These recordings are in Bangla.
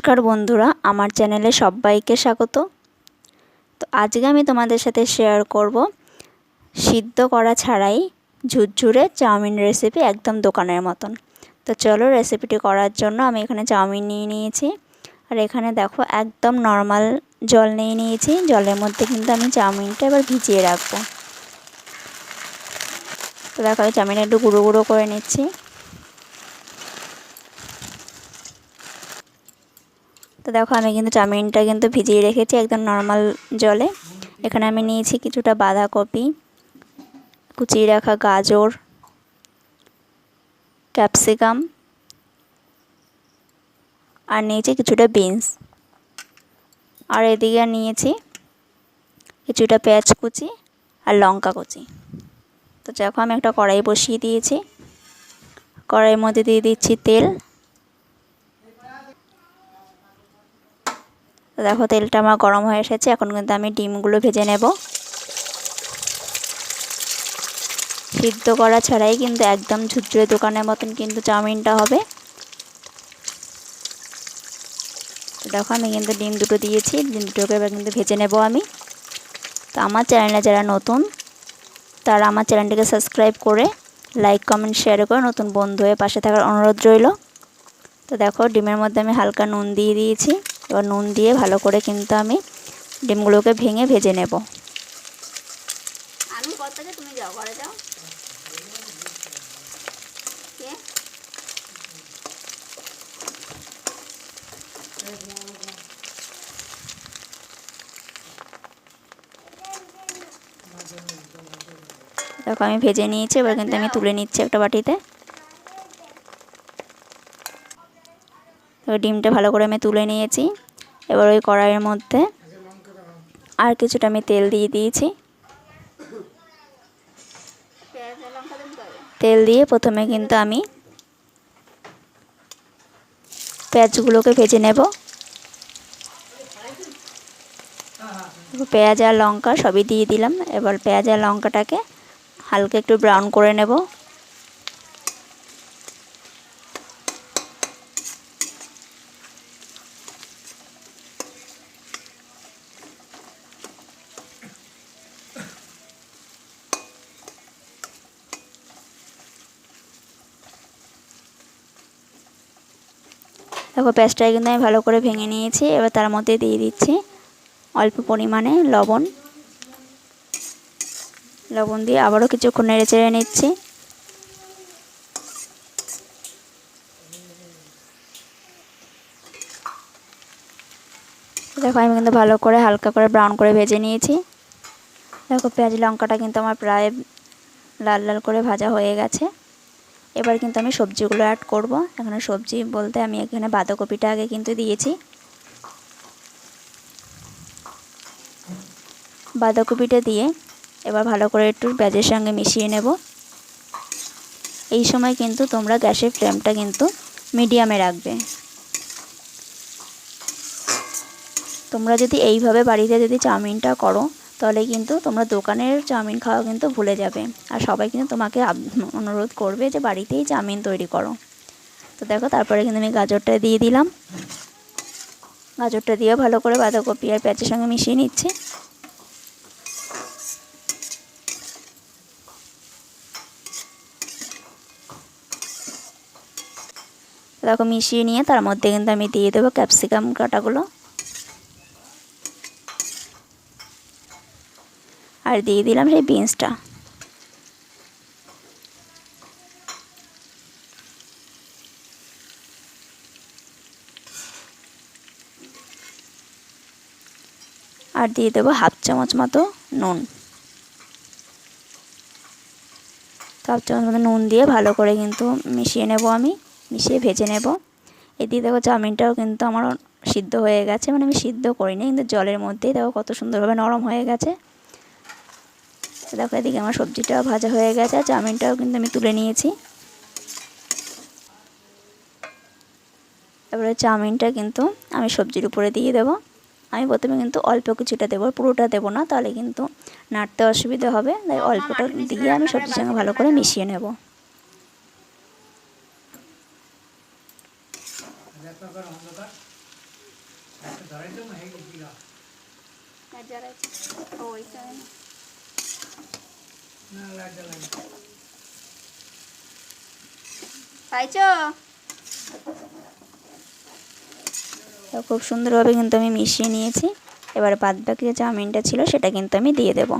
নমস্কার বন্ধুরা, আমার চ্যানেলে সবাইকে স্বাগত। তো আজকে আমি তোমাদের সাথে শেয়ার করব সিদ্ধ করা ছাড়াই ঝুরঝুরে চাউমিন রেসিপি একদম দোকানের মতন। তো চলো রেসিপিটি করার জন্য আমি এখানে চাউমিন নিয়ে নিয়েছি। আর এখানে দেখো একদম নর্মাল জল নিয়ে নিয়েছি, জলের মধ্যে কিন্তু আমি চাউমিনটা এবার ভিজিয়ে রাখব। তো দেখো আমি চাউমিনটা একটু গুঁড়ো গুঁড়ো করে নিচ্ছি। তো দেখো আমি কিন্তু চাউমিনটা কিন্তু ভিজিয়ে রেখেছি একদম নর্মাল জলে। এখানে আমি নিয়েছি কিছুটা বাঁধাকপি, কুচিয়ে রাখা গাজর ক্যাপসিকাম আর নিয়েছি কিছুটা বিনস আর এদিকে নিয়েছি কিছুটা পেঁয়াজ কুচি আর লঙ্কা কুচি। তো দেখো আমি একটা কড়াই বসিয়ে দিয়েছি। কড়াইয়ের মধ্যে দিয়ে দিচ্ছি তেল। তো দেখো, তেলটা আমার গরম হয়ে এসেছে। এখন কিন্তু আমি ডিমগুলো ভেজে নেব। সিদ্ধ করা ছাড়াই কিন্তু একদম ঝুরঝুরে দোকানের মতন কিন্তু চাউমিনটা হবে। তো দেখো, আমি কিন্তু ডিম দুটো দিয়েছি। ডিম দুটোকে এবার কিন্তু ভেজে নেব আমি। তো আমার চ্যানেলে যারা নতুন, তারা আমার চ্যানেলটিকে সাবস্ক্রাইব করে লাইক, কমেন্ট, শেয়ার করে নতুন বন্ধু হয়ে পাশে থাকার অনুরোধ রইল। তো দেখো, ডিমের মধ্যে আমি হালকা নুন দিয়ে দিয়েছি। এবার নুন দিয়ে ভালো করে কিন্তু আমি ডিমগুলোকে ভেঙে ভেজে নেব। আমি কতটা তুমি যাও ঘরে যাও। দেখো আমি ভেজে নিয়েছি এবার কিন্তু আমি তুলে নিচ্ছি একটা বাটিতে। তো ডিমটা ভালো করে আমি তুলে নিয়েছি। এবার ওই কড়াইয়ের মধ্যে আর কিছুটা আমি তেল দিয়ে দিয়েছি। তেল দিয়ে প্রথমে কিন্তু আমি পেঁয়াজগুলোকে ভেজে নেব। পেঁয়াজ আর লঙ্কা সবই দিয়ে দিলাম। এবার পেঁয়াজ আর লঙ্কাটাকে হালকা একটু ব্রাউন করে নেব। দেখো পেঁয়াজটাকে কিন্তু আমি ভালো করে ভেঙে নিয়েছি, এবার তার মধ্যে দিয়ে দিচ্ছি অল্প পরিমাণে লবণ। লবণ দিয়ে আবারও কিছুক্ষণ নেড়ে চেড়ে নিচ্ছি। দেখো আমি কিন্তু ভালো করে হালকা করে ব্রাউন করে ভেজে নিয়েছি। দেখো পেঁয়াজ লঙ্কাটা কিন্তু আমার প্রায় লাল লাল করে ভাজা হয়ে গেছে। এবার কিন্তু আমি সবজিগুলো অ্যাড করব। এখানে সবজি বলতে আমি এখানে বাঁধাকপিটা আগে কিন্তু দিয়েছি। বাঁধাকপিটা দিয়ে এবার ভালো করে একটু পেঁয়াজের সঙ্গে মিশিয়ে নেব। এই সময় কিন্তু তোমরা গ্যাসের ফ্লেমটা কিন্তু মিডিয়ামে রাখবে। তোমরা যদি এইভাবে বাড়িতে যদি চাউমিনটা করো তাহলে কিন্তু তোমরা দোকানের চাউমিন খাওয়া কিন্তু ভুলে যাবে। আর সবাই কিন্তু তোমাকে অনুরোধ করবে যে বাড়িতেই চাউমিন তৈরি করো। তো দেখো, তারপরে কিন্তু আমি গাজরটা দিয়ে দিলাম। গাজরটা দিয়ে ভালো করে বাঁধাকপি আর পেঁয়াজের সঙ্গে মিশিয়ে নিচ্ছি। দেখো, মিশিয়ে নিয়ে তার মধ্যে কিন্তু আমি দিয়ে দেবো ক্যাপসিকাম কাটাগুলো। আর দিয়ে দিলাম সেই বিনসটা আর দিয়ে দেবো হাফ চামচ মতো নুন। হাফ চামচ মতো নুন দিয়ে ভালো করে কিন্তু মিশিয়ে নেব আমি, মিশিয়ে ভেজে নেব। এদিকে দেখো চাউমিনটাও কিন্তু আমার সিদ্ধ হয়ে গেছে মানে আমি সিদ্ধ করিনি, কিন্তু জলের মধ্যেই দেখো কত সুন্দরভাবে নরম হয়ে গেছে। দেখো এদিকে আমার সবজিটাও ভাজা হয়ে গেছে আর চাউমিনটাও কিন্তু আমি তুলে নিয়েছি। তারপরে চাউমিনটা কিন্তু আমি সবজির উপরে দিয়ে দেবো। আমি প্রথমে কিন্তু অল্প কিছুটা দেবো পুরোটা দেবো না তাহলে কিন্তু নাড়তে অসুবিধা হবে। তাই অল্পটা দিয়ে আমি সবজির সঙ্গে ভালো করে মিশিয়ে নেব। ও ওই খুব সুন্দরভাবে কিন্তু আমি মিশিয়ে নিয়েছি। এবার বাদ বাকি যে চাউমিনটা ছিল, সেটা কিন্তু আমি দিয়ে দেব।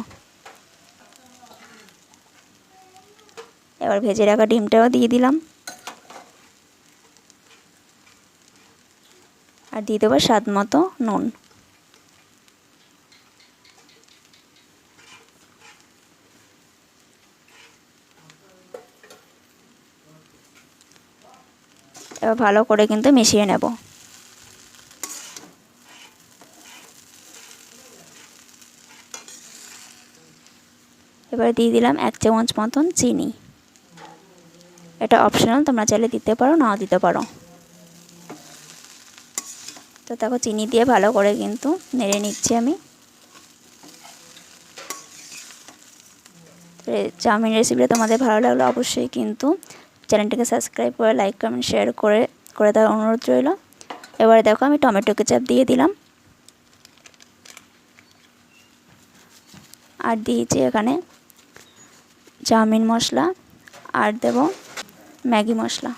এবার ভেজে রাখা ডিমটাও দিয়ে দিলাম। আর দিয়ে দেবো স্বাদ মতো নুন। এবার ভালো করে কিন্তু মিশিয়ে নেব। এবার দিয়ে দিলাম এক চামচ মতন চিনি। এটা অপশনাল তোমরা চাইলে দিতে পারো, নাও দিতে পারো। তো দেখো, চিনি দিয়ে ভালো করে কিন্তু নেড়ে নিচ্ছি আমি। চাউমিন রেসিপিটা তোমাদের ভালো লাগল অবশ্যই কিন্তু চ্যানেলটাকে সাবস্ক্রাইব করে, লাইক, কমেন্ট, শেয়ার করে করে দেওয়ার অনুরোধ রইল। এবারে দেখো আমি টমেটো কেচাপ দিয়ে দিলাম। আর দিয়েছি এখানে চাউমিন মশলা আর দেব ম্যাগি মশলা।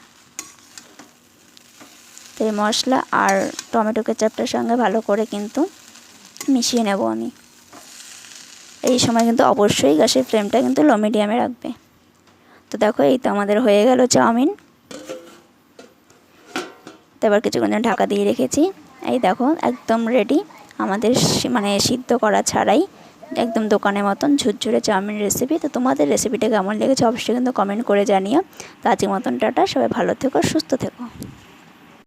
তো এই মশলা আর টমেটো কেচাপটার সঙ্গে ভালো করে কিন্তু মিশিয়ে নেব আমি। এই সময় কিন্তু অবশ্যই গ্যাসের ফ্লেমটা কিন্তু লো মিডিয়ামে রাখবে। তো দেখো, এই তো আমাদের হয়ে গেল চাউমিন। তারপর কিছুক্ষণ ঢাকা দিয়ে রেখেছি। এই দেখো, একদম রেডি আমাদের মানে সিদ্ধ করা ছাড়াই একদম দোকানের মতন ঝুরঝুরে চাউমিন রেসিপি তো তোমাদের রেসিপিটা কেমন লেগেছে অবশ্যই কিন্তু কমেন্ট করে জানিও। তো আজকের মতন টাটা, সবাই ভালো থেকো, সুস্থ থেকো।